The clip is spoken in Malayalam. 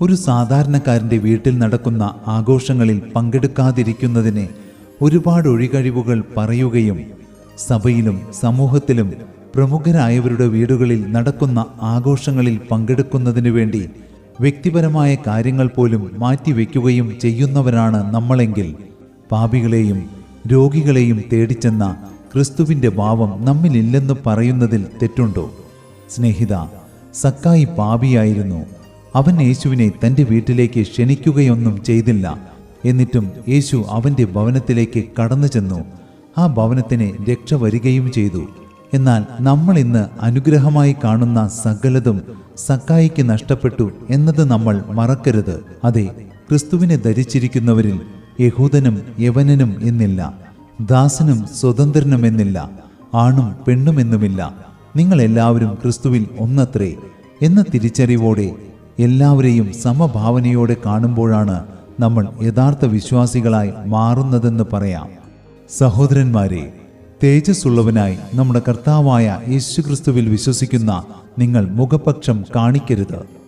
ഒരു സാധാരണക്കാരന്റെ വീട്ടിൽ നടക്കുന്ന ആഘോഷങ്ങളിൽ പങ്കെടുക്കാതിരിക്കുന്നതിന് ഒരുപാട് ഒഴികഴിവുകൾ പറയുകയും സഭയിലും സമൂഹത്തിലും പ്രമുഖരായവരുടെ വീടുകളിൽ നടക്കുന്ന ആഘോഷങ്ങളിൽ പങ്കെടുക്കുന്നതിനു വേണ്ടി വ്യക്തിപരമായ കാര്യങ്ങൾ പോലും മാറ്റിവെക്കുകയും ചെയ്യുന്നവരാണ് നമ്മളെങ്കിൽ പാപികളെയും രോഗികളെയും തേടിച്ചെന്ന ക്രിസ്തുവിന്റെ ഭാവം നമ്മിലില്ലെന്ന് പറയുന്നതിൽ തെറ്റുണ്ടോ? സ്നേഹിത സക്കായി പാപിയായിരുന്നു. അവൻ യേശുവിനെ തന്റെ വീട്ടിലേക്ക് ക്ഷണിക്കുകയൊന്നും ചെയ്തില്ല. എന്നിട്ടും യേശു അവന്റെ ഭവനത്തിലേക്ക് കടന്നു ചെന്നു. ആ ഭവനത്തിന് രക്ഷ വരികയും ചെയ്തു. എന്നാൽ നമ്മൾ ഇന്ന് അനുഗ്രഹമായി കാണുന്ന സകലതും സക്കായിക്ക് നഷ്ടപ്പെട്ടു എന്നത് നമ്മൾ മറക്കരുത്. അതെ ക്രിസ്തുവിനെ ധരിച്ചിരിക്കുന്നവരിൽ യഹൂദനും യവനനും എന്നില്ല. ദാസനും സ്വതന്ത്രനും എന്നില്ല. ആണും പെണ്ണുമെന്നുമില്ല നിങ്ങളെല്ലാവരും ക്രിസ്തുവിൽ ഒന്നത്രേ. എന്ന തിരിച്ചറിവോടെ എല്ലാവരെയും സമഭാവനയോടെ കാണുമ്പോഴാണ് നമ്മൾ യഥാർത്ഥ വിശ്വാസികളായി മാറുന്നതെന്ന് പറയാം. സഹോദരന്മാരെ തേജസ്സുള്ളവനായി നമ്മുടെ കർത്താവായ യേശുക്രിസ്തുവിൽ വിശ്വസിക്കുന്ന നിങ്ങൾ മുഖപക്ഷം കാണിക്കരുത്.